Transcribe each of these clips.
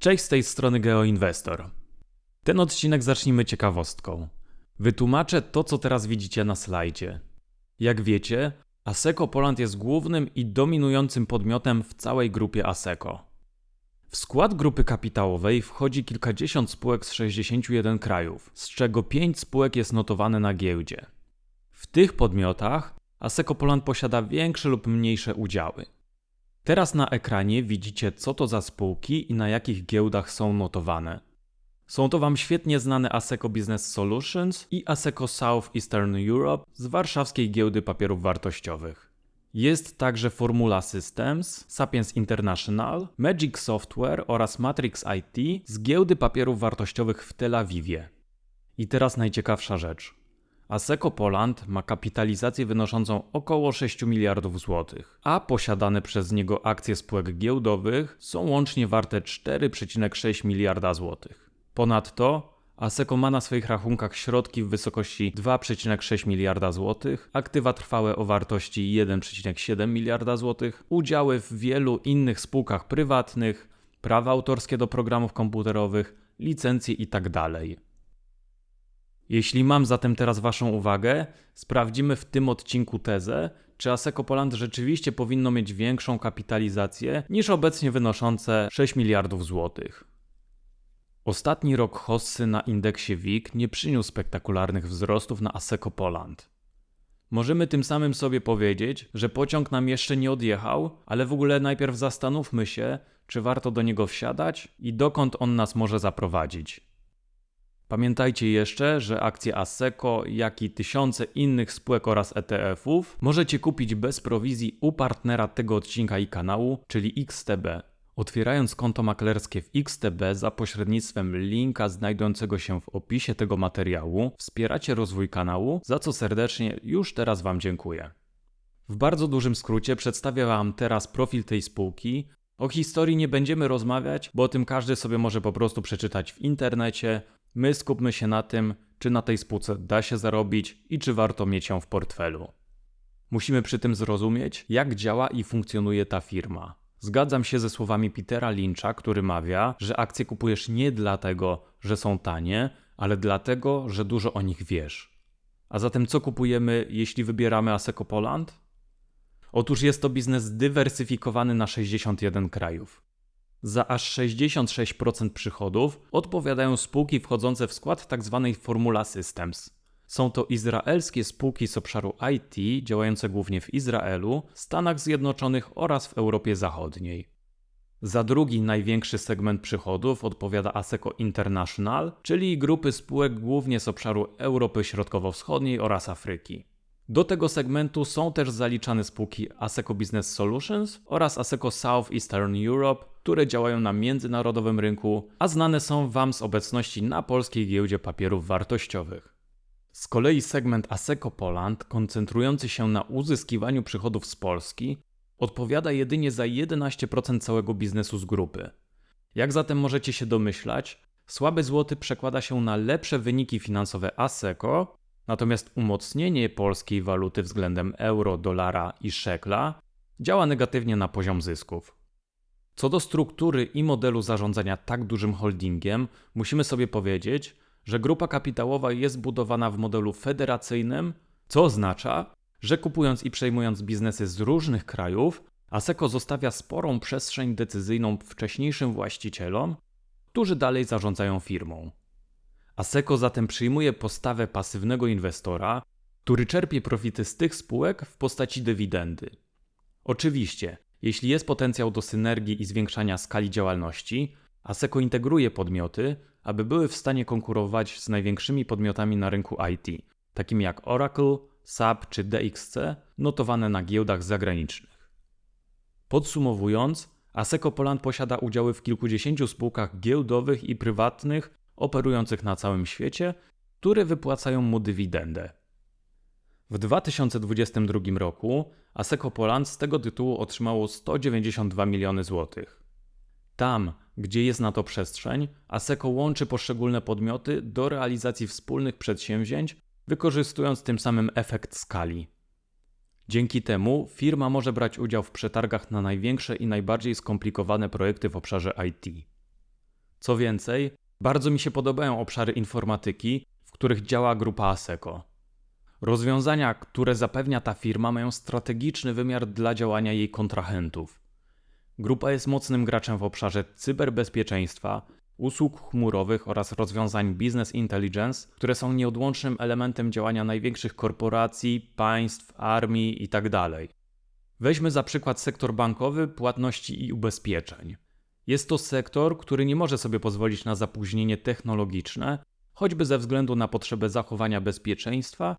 Cześć z tej strony GeoInvestor. Ten odcinek zacznijmy ciekawostką. Wytłumaczę to, co teraz widzicie na slajdzie. Jak wiecie, Aseco Poland jest głównym i dominującym podmiotem w całej grupie Aseco. W skład grupy kapitałowej wchodzi kilkadziesiąt spółek z 61 krajów, z czego 5 spółek jest notowane na giełdzie. W tych podmiotach Aseco Poland posiada większe lub mniejsze udziały. Teraz na ekranie widzicie, co to za spółki i na jakich giełdach są notowane. Są to Wam świetnie znane Aseco Business Solutions i Aseco South Eastern Europe z warszawskiej giełdy papierów wartościowych. Jest także Formula Systems, Sapiens International, Magic Software oraz Matrix IT z giełdy papierów wartościowych w Tel Awiwie. I teraz najciekawsza rzecz. Aseco Poland ma kapitalizację wynoszącą około 6 miliardów złotych, a posiadane przez niego akcje spółek giełdowych są łącznie warte 4,6 miliarda złotych. Ponadto Aseco ma na swoich rachunkach środki w wysokości 2,6 miliarda złotych, aktywa trwałe o wartości 1,7 miliarda złotych, udziały w wielu innych spółkach prywatnych, prawa autorskie do programów komputerowych, licencje itd. Jeśli mam zatem teraz Waszą uwagę, sprawdzimy w tym odcinku tezę, czy Aseco Poland rzeczywiście powinno mieć większą kapitalizację niż obecnie wynoszące 6 miliardów złotych. Ostatni rok hossy na indeksie WIG nie przyniósł spektakularnych wzrostów na Aseco Poland. Możemy tym samym sobie powiedzieć, że pociąg nam jeszcze nie odjechał, ale w ogóle najpierw zastanówmy się, czy warto do niego wsiadać i dokąd on nas może zaprowadzić. Pamiętajcie jeszcze, że akcje ASECO, jak i tysiące innych spółek oraz ETF-ów możecie kupić bez prowizji u partnera tego odcinka i kanału, czyli XTB. Otwierając konto maklerskie w XTB za pośrednictwem linka znajdującego się w opisie tego materiału, wspieracie rozwój kanału, za co serdecznie już teraz Wam dziękuję. W bardzo dużym skrócie przedstawię Wam teraz profil tej spółki. O historii nie będziemy rozmawiać, bo o tym każdy sobie może po prostu przeczytać w internecie. My skupmy się na tym, czy na tej spółce da się zarobić i czy warto mieć ją w portfelu. Musimy przy tym zrozumieć, jak działa i funkcjonuje ta firma. Zgadzam się ze słowami Petera Lyncha, który mawia, że akcje kupujesz nie dlatego, że są tanie, ale dlatego, że dużo o nich wiesz. A zatem co kupujemy, jeśli wybieramy Aseco Poland? Otóż jest to biznes zdywersyfikowany na 61 krajów. Za aż 66% przychodów odpowiadają spółki wchodzące w skład tzw. Tak Formula Systems. Są to izraelskie spółki z obszaru IT, działające głównie w Izraelu, Stanach Zjednoczonych oraz w Europie Zachodniej. Za drugi największy segment przychodów odpowiada ASECO International, czyli grupy spółek głównie z obszaru Europy Środkowo-Wschodniej oraz Afryki. Do tego segmentu są też zaliczane spółki ASECO Business Solutions oraz ASECO South Eastern Europe, które działają na międzynarodowym rynku, a znane są Wam z obecności na polskiej giełdzie papierów wartościowych. Z kolei segment ASECO Poland, koncentrujący się na uzyskiwaniu przychodów z Polski, odpowiada jedynie za 11% całego biznesu z grupy. Jak zatem możecie się domyślać, słaby złoty przekłada się na lepsze wyniki finansowe ASECO, natomiast umocnienie polskiej waluty względem euro, dolara i szekla działa negatywnie na poziom zysków. Co do struktury i modelu zarządzania tak dużym holdingiem, musimy sobie powiedzieć, że grupa kapitałowa jest budowana w modelu federacyjnym, co oznacza, że kupując i przejmując biznesy z różnych krajów, ASECO zostawia sporą przestrzeń decyzyjną wcześniejszym właścicielom, którzy dalej zarządzają firmą. ASECO zatem przyjmuje postawę pasywnego inwestora, który czerpie profity z tych spółek w postaci dywidendy. Oczywiście, jeśli jest potencjał do synergii i zwiększania skali działalności, ASECO integruje podmioty, aby były w stanie konkurować z największymi podmiotami na rynku IT, takimi jak Oracle, SAP czy DXC, notowane na giełdach zagranicznych. Podsumowując, Aseco Poland posiada udziały w kilkudziesięciu spółkach giełdowych i prywatnych operujących na całym świecie, które wypłacają mu dywidendę. W 2022 roku Aseco Poland z tego tytułu otrzymało 192 miliony złotych. Tam, gdzie jest na to przestrzeń, ASECO łączy poszczególne podmioty do realizacji wspólnych przedsięwzięć, wykorzystując tym samym efekt skali. Dzięki temu firma może brać udział w przetargach na największe i najbardziej skomplikowane projekty w obszarze IT. Co więcej, bardzo mi się podobają obszary informatyki, w których działa grupa ASECO. Rozwiązania, które zapewnia ta firma, mają strategiczny wymiar dla działania jej kontrahentów. Grupa jest mocnym graczem w obszarze cyberbezpieczeństwa, usług chmurowych oraz rozwiązań business intelligence, które są nieodłącznym elementem działania największych korporacji, państw, armii itd. Weźmy za przykład sektor bankowy, płatności i ubezpieczeń. Jest to sektor, który nie może sobie pozwolić na zapóźnienie technologiczne, choćby ze względu na potrzebę zachowania bezpieczeństwa,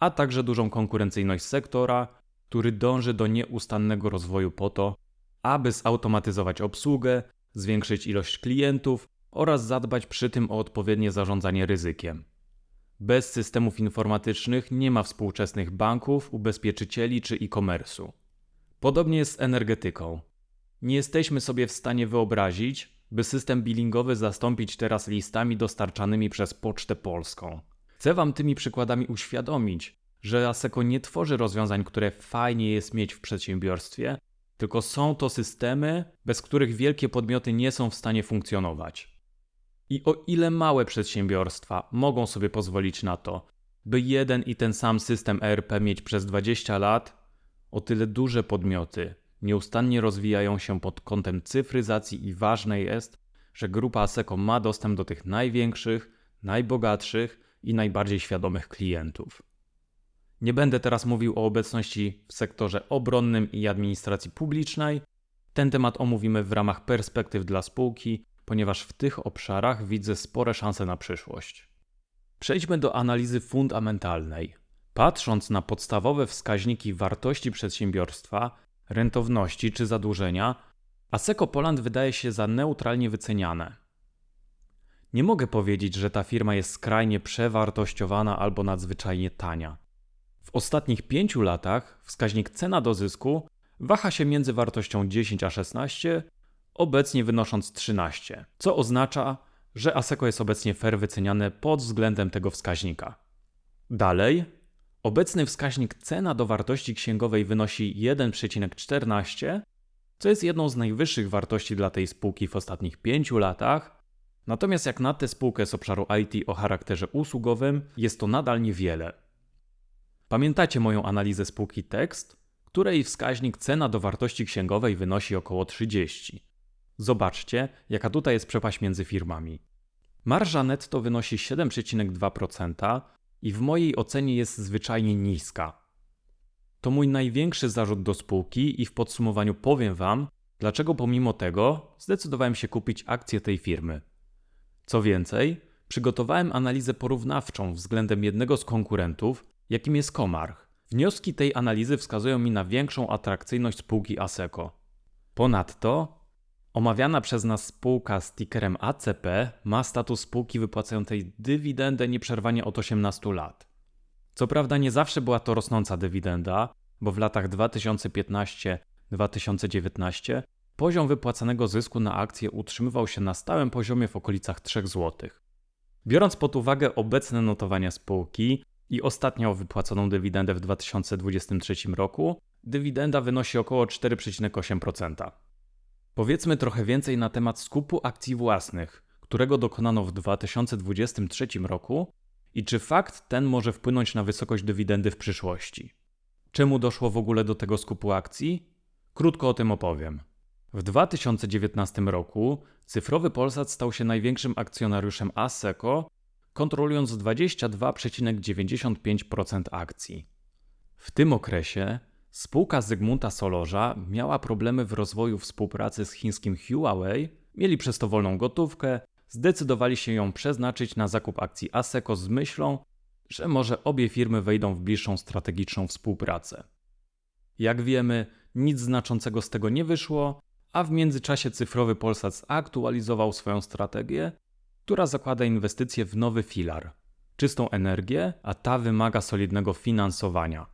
a także dużą konkurencyjność sektora, który dąży do nieustannego rozwoju po to, aby zautomatyzować obsługę, zwiększyć ilość klientów oraz zadbać przy tym o odpowiednie zarządzanie ryzykiem. Bez systemów informatycznych nie ma współczesnych banków, ubezpieczycieli czy e-commerce'u. Podobnie jest z energetyką. Nie jesteśmy sobie w stanie wyobrazić, by system billingowy zastąpić teraz listami dostarczanymi przez Pocztę Polską. Chcę Wam tymi przykładami uświadomić, że ASECO nie tworzy rozwiązań, które fajnie jest mieć w przedsiębiorstwie, tylko są to systemy, bez których wielkie podmioty nie są w stanie funkcjonować. I o ile małe przedsiębiorstwa mogą sobie pozwolić na to, by jeden i ten sam system ERP mieć przez 20 lat, o tyle duże podmioty nieustannie rozwijają się pod kątem cyfryzacji i ważne jest, że grupa ASECO ma dostęp do tych największych, najbogatszych i najbardziej świadomych klientów. Nie będę teraz mówił o obecności w sektorze obronnym i administracji publicznej. Ten temat omówimy w ramach perspektyw dla spółki, ponieważ w tych obszarach widzę spore szanse na przyszłość. Przejdźmy do analizy fundamentalnej. Patrząc na podstawowe wskaźniki wartości przedsiębiorstwa, rentowności czy zadłużenia, Asseco Poland wydaje się za neutralnie wyceniane. Nie mogę powiedzieć, że ta firma jest skrajnie przewartościowana albo nadzwyczajnie tania. W ostatnich pięciu latach wskaźnik cena do zysku waha się między wartością 10 a 16, obecnie wynosząc 13, co oznacza, że Asseco jest obecnie fair wyceniane pod względem tego wskaźnika. Dalej, obecny wskaźnik cena do wartości księgowej wynosi 1,14, co jest jedną z najwyższych wartości dla tej spółki w ostatnich pięciu latach. Natomiast jak na tę spółkę z obszaru IT o charakterze usługowym, jest to nadal niewiele. Pamiętacie moją analizę spółki Tekst, której wskaźnik cena do wartości księgowej wynosi około 30. Zobaczcie, jaka tutaj jest przepaść między firmami. Marża netto wynosi 7,2% i w mojej ocenie jest zwyczajnie niska. To mój największy zarzut do spółki i w podsumowaniu powiem Wam, dlaczego pomimo tego zdecydowałem się kupić akcje tej firmy. Co więcej, przygotowałem analizę porównawczą względem jednego z konkurentów, jakim jest Komarch. Wnioski tej analizy wskazują mi na większą atrakcyjność spółki ASECO. Ponadto omawiana przez nas spółka z tickerem ACP ma status spółki wypłacającej dywidendę nieprzerwanie od 18 lat. Co prawda nie zawsze była to rosnąca dywidenda, bo w latach 2015-2019 poziom wypłacanego zysku na akcję utrzymywał się na stałym poziomie w okolicach 3 zł. Biorąc pod uwagę obecne notowania spółki, i ostatnią wypłaconą dywidendę w 2023 roku, dywidenda wynosi około 4,8%. Powiedzmy trochę więcej na temat skupu akcji własnych, którego dokonano w 2023 roku i czy fakt ten może wpłynąć na wysokość dywidendy w przyszłości. Czemu doszło w ogóle do tego skupu akcji? Krótko o tym opowiem. W 2019 roku cyfrowy Polsat stał się największym akcjonariuszem ASECO kontrolując 22,95% akcji. W tym okresie spółka Zygmunta Solorza miała problemy w rozwoju współpracy z chińskim Huawei, mieli przez to wolną gotówkę, zdecydowali się ją przeznaczyć na zakup akcji ASECO z myślą, że może obie firmy wejdą w bliższą strategiczną współpracę. Jak wiemy, nic znaczącego z tego nie wyszło, a w międzyczasie cyfrowy Polsat zaktualizował swoją strategię która zakłada inwestycje w nowy filar czystą energię, a ta wymaga solidnego finansowania.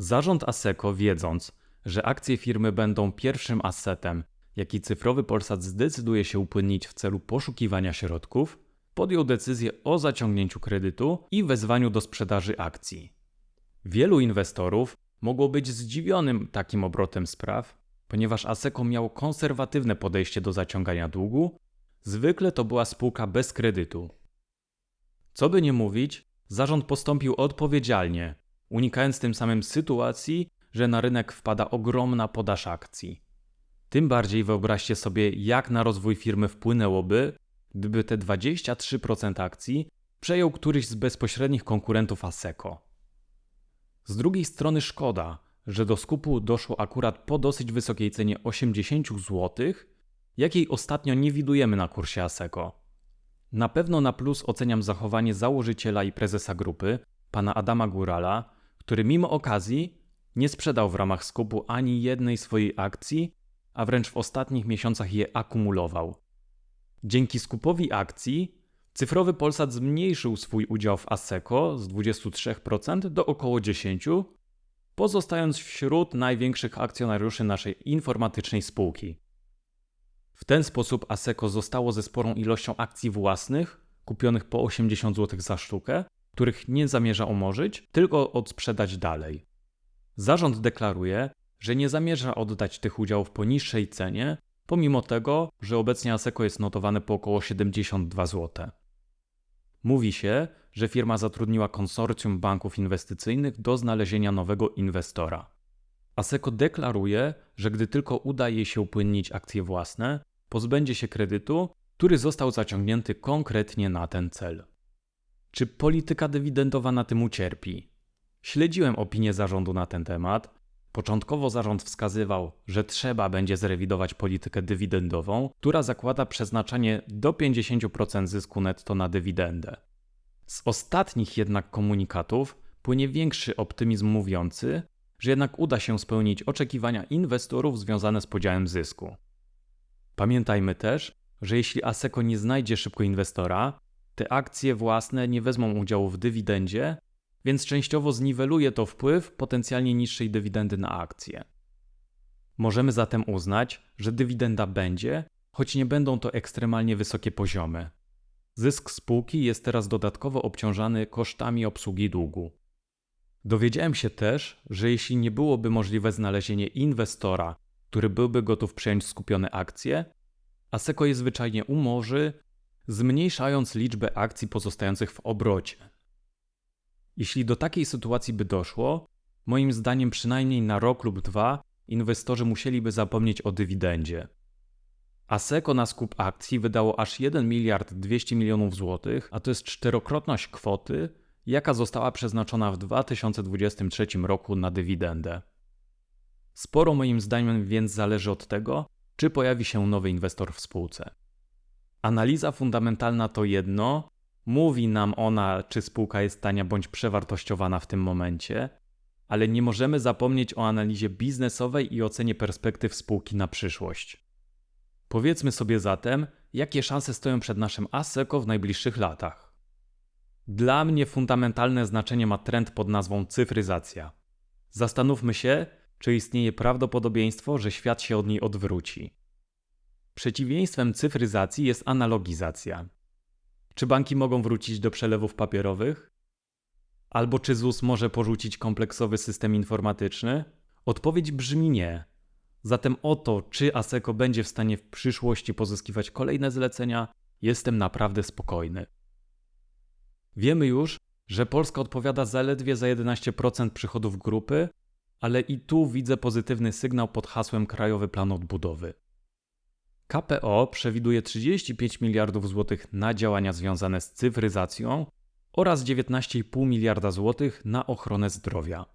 Zarząd ASECO, wiedząc, że akcje firmy będą pierwszym asetem, jaki cyfrowy Polsat zdecyduje się upłynnić w celu poszukiwania środków, podjął decyzję o zaciągnięciu kredytu i wezwaniu do sprzedaży akcji. Wielu inwestorów mogło być zdziwionym takim obrotem spraw, ponieważ ASECO miało konserwatywne podejście do zaciągania długu Zwykle to była spółka bez kredytu. Co by nie mówić, zarząd postąpił odpowiedzialnie, unikając tym samym sytuacji, że na rynek wpada ogromna podaż akcji. Tym bardziej wyobraźcie sobie, jak na rozwój firmy wpłynęłoby, gdyby te 23% akcji przejął któryś z bezpośrednich konkurentów ASECO. Z drugiej strony szkoda, że do skupu doszło akurat po dosyć wysokiej cenie 80 zł, jakiej ostatnio nie widujemy na kursie ASECO. Na pewno na plus oceniam zachowanie założyciela i prezesa grupy, pana Adama Górala, który mimo okazji nie sprzedał w ramach skupu ani jednej swojej akcji, a wręcz w ostatnich miesiącach je akumulował. Dzięki skupowi akcji cyfrowy Polsat zmniejszył swój udział w ASECO z 23% do około 10%, pozostając wśród największych akcjonariuszy naszej informatycznej spółki. W ten sposób ASECO zostało ze sporą ilością akcji własnych, kupionych po 80 zł za sztukę, których nie zamierza umorzyć, tylko odsprzedać dalej. Zarząd deklaruje, że nie zamierza oddać tych udziałów po niższej cenie, pomimo tego, że obecnie ASECO jest notowane po około 72 zł. Mówi się, że firma zatrudniła konsorcjum banków inwestycyjnych do znalezienia nowego inwestora. ASECO deklaruje, że gdy tylko uda jej się upłynnić akcje własne, pozbędzie się kredytu, który został zaciągnięty konkretnie na ten cel. Czy polityka dywidendowa na tym ucierpi? Śledziłem opinię zarządu na ten temat. Początkowo zarząd wskazywał, że trzeba będzie zrewidować politykę dywidendową, która zakłada przeznaczanie do 50% zysku netto na dywidendę. Z ostatnich jednak komunikatów płynie większy optymizm mówiący, że jednak uda się spełnić oczekiwania inwestorów związane z podziałem zysku. Pamiętajmy też, że jeśli ASECO nie znajdzie szybko inwestora, te akcje własne nie wezmą udziału w dywidendzie, więc częściowo zniweluje to wpływ potencjalnie niższej dywidendy na akcje. Możemy zatem uznać, że dywidenda będzie, choć nie będą to ekstremalnie wysokie poziomy. Zysk spółki jest teraz dodatkowo obciążany kosztami obsługi długu. Dowiedziałem się też, że jeśli nie byłoby możliwe znalezienie inwestora, który byłby gotów przejąć skupione akcje, ASECO je zwyczajnie umorzy, zmniejszając liczbę akcji pozostających w obrocie. Jeśli do takiej sytuacji by doszło, moim zdaniem przynajmniej na rok lub dwa inwestorzy musieliby zapomnieć o dywidendzie. ASECO na skup akcji wydało aż 1 miliard 200 milionów złotych, a to jest czterokrotność kwoty, jaka została przeznaczona w 2023 roku na dywidendę. Sporo moim zdaniem więc zależy od tego, czy pojawi się nowy inwestor w spółce. Analiza fundamentalna to jedno, mówi nam ona, czy spółka jest tania bądź przewartościowana w tym momencie, ale nie możemy zapomnieć o analizie biznesowej i ocenie perspektyw spółki na przyszłość. Powiedzmy sobie zatem, jakie szanse stoją przed naszym ASECO w najbliższych latach. Dla mnie fundamentalne znaczenie ma trend pod nazwą cyfryzacja. Zastanówmy się, czy istnieje prawdopodobieństwo, że świat się od niej odwróci. Przeciwieństwem cyfryzacji jest analogizacja. Czy banki mogą wrócić do przelewów papierowych? Albo czy ZUS może porzucić kompleksowy system informatyczny? Odpowiedź brzmi nie. Zatem o to, czy ASECO będzie w stanie w przyszłości pozyskiwać kolejne zlecenia, jestem naprawdę spokojny. Wiemy już, że Polska odpowiada zaledwie za 11% przychodów grupy, ale i tu widzę pozytywny sygnał pod hasłem Krajowy Plan Odbudowy. KPO przewiduje 35 miliardów złotych na działania związane z cyfryzacją oraz 19,5 miliarda złotych na ochronę zdrowia.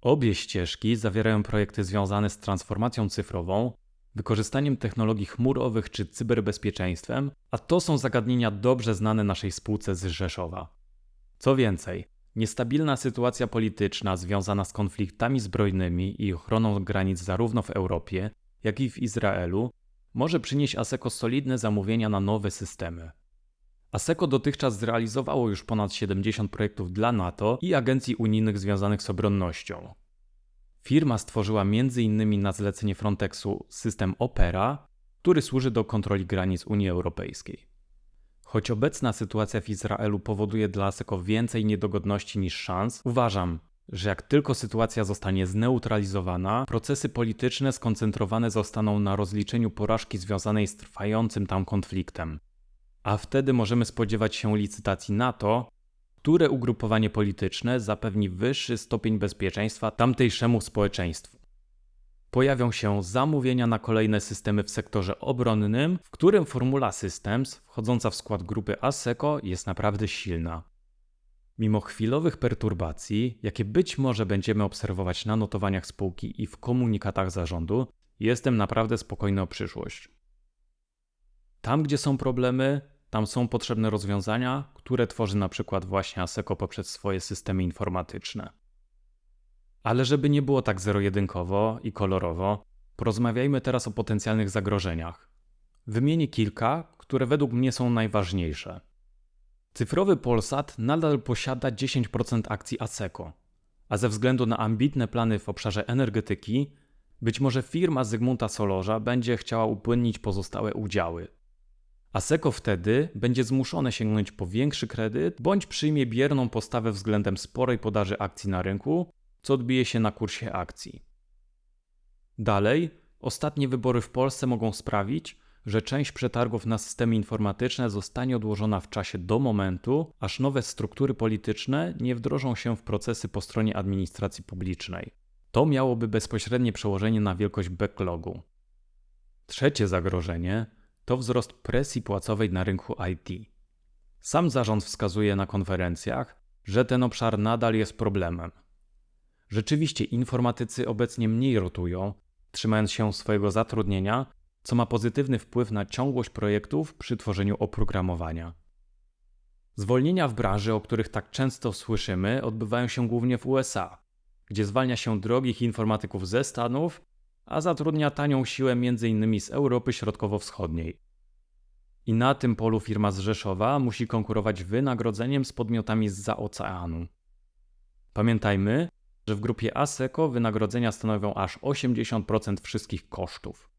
Obie ścieżki zawierają projekty związane z transformacją cyfrową, wykorzystaniem technologii chmurowych czy cyberbezpieczeństwem, a to są zagadnienia dobrze znane naszej spółce z Rzeszowa. Co więcej, Niestabilna sytuacja polityczna związana z konfliktami zbrojnymi i ochroną granic zarówno w Europie, jak i w Izraelu może przynieść ASECO solidne zamówienia na nowe systemy. ASECO dotychczas zrealizowało już ponad 70 projektów dla NATO i agencji unijnych związanych z obronnością. Firma stworzyła m.in. na zlecenie Frontexu system Opera, który służy do kontroli granic Unii Europejskiej. Choć obecna sytuacja w Izraelu powoduje dla ASECO więcej niedogodności niż szans, uważam, że jak tylko sytuacja zostanie zneutralizowana, procesy polityczne skoncentrowane zostaną na rozliczeniu porażki związanej z trwającym tam konfliktem. A wtedy możemy spodziewać się licytacji na to, które ugrupowanie polityczne zapewni wyższy stopień bezpieczeństwa tamtejszemu społeczeństwu. Pojawią się zamówienia na kolejne systemy w sektorze obronnym, w którym Formula Systems, wchodząca w skład grupy ASECO, jest naprawdę silna. Mimo chwilowych perturbacji, jakie być może będziemy obserwować na notowaniach spółki i w komunikatach zarządu, jestem naprawdę spokojny o przyszłość. Tam, gdzie są problemy, tam są potrzebne rozwiązania, które tworzy na przykład właśnie ASECO poprzez swoje systemy informatyczne. Ale żeby nie było tak zero-jedynkowo i kolorowo, porozmawiajmy teraz o potencjalnych zagrożeniach. Wymienię kilka, które według mnie są najważniejsze. Cyfrowy Polsat nadal posiada 10% akcji ASECO, a ze względu na ambitne plany w obszarze energetyki, być może firma Zygmunta Solorza będzie chciała upłynnić pozostałe udziały. ASECO wtedy będzie zmuszone sięgnąć po większy kredyt bądź przyjmie bierną postawę względem sporej podaży akcji na rynku, co odbije się na kursie akcji. Dalej, ostatnie wybory w Polsce mogą sprawić, że część przetargów na systemy informatyczne zostanie odłożona w czasie do momentu, aż nowe struktury polityczne nie wdrożą się w procesy po stronie administracji publicznej. To miałoby bezpośrednie przełożenie na wielkość backlogu. Trzecie zagrożenie to wzrost presji płacowej na rynku IT. Sam zarząd wskazuje na konferencjach, że ten obszar nadal jest problemem. Rzeczywiście informatycy obecnie mniej rotują, trzymając się swojego zatrudnienia, co ma pozytywny wpływ na ciągłość projektów przy tworzeniu oprogramowania. Zwolnienia w branży, o których tak często słyszymy, odbywają się głównie w USA, gdzie zwalnia się drogich informatyków ze Stanów, a zatrudnia tanią siłę m.in. z Europy Środkowo-Wschodniej. I na tym polu firma z Rzeszowa musi konkurować wynagrodzeniem z podmiotami z za oceanu. Pamiętajmy, że w grupie ASECO wynagrodzenia stanowią aż 80% wszystkich kosztów.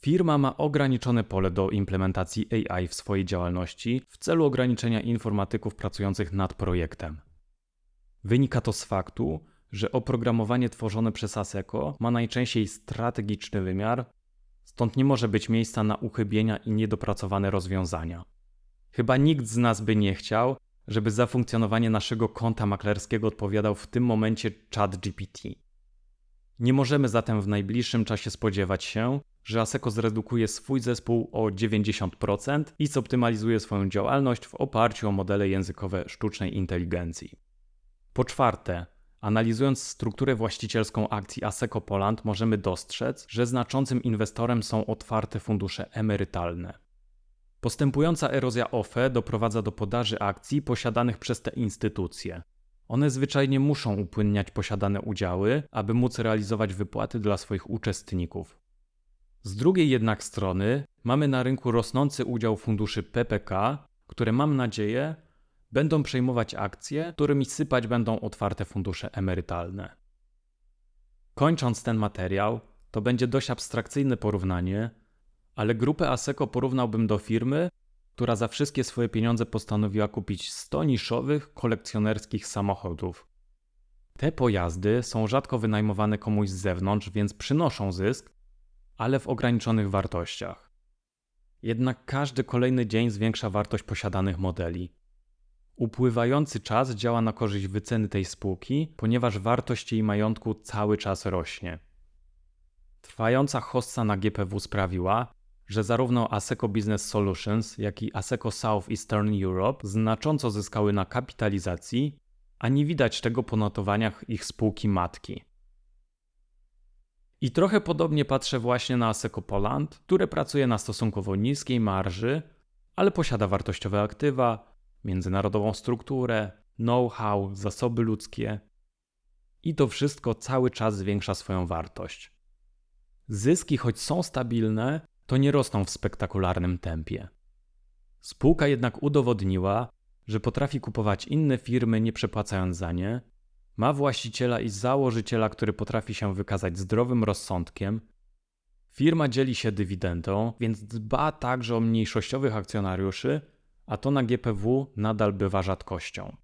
Firma ma ograniczone pole do implementacji AI w swojej działalności w celu ograniczenia informatyków pracujących nad projektem. Wynika to z faktu, że oprogramowanie tworzone przez ASECO ma najczęściej strategiczny wymiar, stąd nie może być miejsca na uchybienia i niedopracowane rozwiązania. Chyba nikt z nas by nie chciał, żeby za funkcjonowanie naszego konta maklerskiego odpowiadał w tym momencie ChatGPT. Nie możemy zatem w najbliższym czasie spodziewać się, że ASECO zredukuje swój zespół o 90% i zoptymalizuje swoją działalność w oparciu o modele językowe sztucznej inteligencji. Po czwarte, analizując strukturę właścicielską akcji ASECO Poland, możemy dostrzec, że znaczącym inwestorem są otwarte fundusze emerytalne. Postępująca erozja OFE doprowadza do podaży akcji posiadanych przez te instytucje. One zwyczajnie muszą upłynniać posiadane udziały, aby móc realizować wypłaty dla swoich uczestników. Z drugiej jednak strony mamy na rynku rosnący udział funduszy PPK, które mam nadzieję będą przejmować akcje, którymi sypać będą otwarte fundusze emerytalne. Kończąc ten materiał, to będzie dość abstrakcyjne porównanie, ale grupę ASECO porównałbym do firmy, która za wszystkie swoje pieniądze postanowiła kupić 100 niszowych, kolekcjonerskich samochodów. Te pojazdy są rzadko wynajmowane komuś z zewnątrz, więc przynoszą zysk, ale w ograniczonych wartościach. Jednak każdy kolejny dzień zwiększa wartość posiadanych modeli. Upływający czas działa na korzyść wyceny tej spółki, ponieważ wartość jej majątku cały czas rośnie. Trwająca hossa na GPW sprawiła, że zarówno ASECO Business Solutions, jak i ASECO South Eastern Europe znacząco zyskały na kapitalizacji, a nie widać tego po notowaniach ich spółki matki. I trochę podobnie patrzę właśnie na ASECO Poland, które pracuje na stosunkowo niskiej marży, ale posiada wartościowe aktywa, międzynarodową strukturę, know-how, zasoby ludzkie. I to wszystko cały czas zwiększa swoją wartość. Zyski, choć są stabilne, to nie rosną w spektakularnym tempie. Spółka jednak udowodniła, że potrafi kupować inne firmy nie przepłacając za nie, ma właściciela i założyciela, który potrafi się wykazać zdrowym rozsądkiem. Firma dzieli się dywidendą, więc dba także o mniejszościowych akcjonariuszy, a to na GPW nadal bywa rzadkością.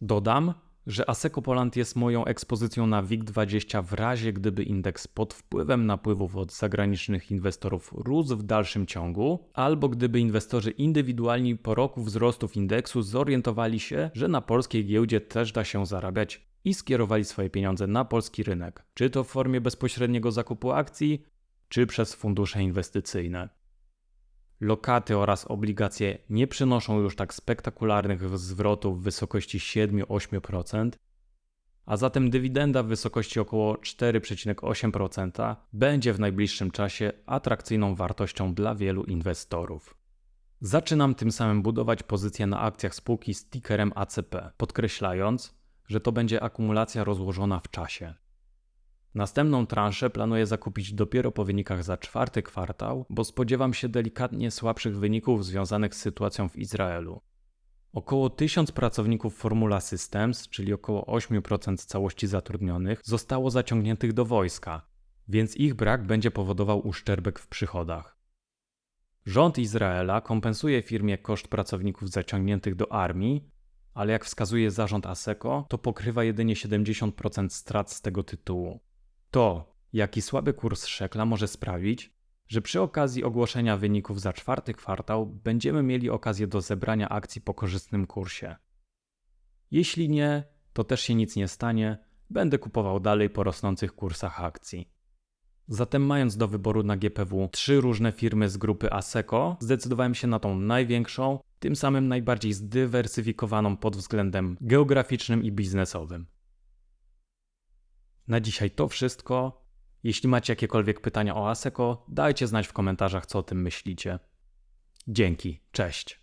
Dodam, że Asseco Poland jest moją ekspozycją na WIG20 w razie gdyby indeks pod wpływem napływów od zagranicznych inwestorów rósł w dalszym ciągu, albo gdyby inwestorzy indywidualni po roku wzrostów indeksu zorientowali się, że na polskiej giełdzie też da się zarabiać i skierowali swoje pieniądze na polski rynek, czy to w formie bezpośredniego zakupu akcji, czy przez fundusze inwestycyjne. Lokaty oraz obligacje nie przynoszą już tak spektakularnych zwrotów w wysokości 7-8%, a zatem dywidenda w wysokości około 4,8% będzie w najbliższym czasie atrakcyjną wartością dla wielu inwestorów. Zaczynam tym samym budować pozycję na akcjach spółki z tickerem ACP, podkreślając, że to będzie akumulacja rozłożona w czasie. Następną transzę planuję zakupić dopiero po wynikach za czwarty kwartał, bo spodziewam się delikatnie słabszych wyników związanych z sytuacją w Izraelu. Około 1000 pracowników Formula Systems, czyli około 8% całości zatrudnionych, zostało zaciągniętych do wojska, więc ich brak będzie powodował uszczerbek w przychodach. Rząd Izraela kompensuje firmie koszt pracowników zaciągniętych do armii, ale jak wskazuje zarząd ASECO, to pokrywa jedynie 70% strat z tego tytułu. To, jaki słaby kurs szekla może sprawić, że przy okazji ogłoszenia wyników za czwarty kwartał będziemy mieli okazję do zebrania akcji po korzystnym kursie. Jeśli nie, to też się nic nie stanie, będę kupował dalej po rosnących kursach akcji. Zatem mając do wyboru na GPW trzy różne firmy z grupy ASECO, zdecydowałem się na tą największą, tym samym najbardziej zdywersyfikowaną pod względem geograficznym i biznesowym. Na dzisiaj to wszystko. Jeśli macie jakiekolwiek pytania o ASECO, dajcie znać w komentarzach, co o tym myślicie. Dzięki, cześć.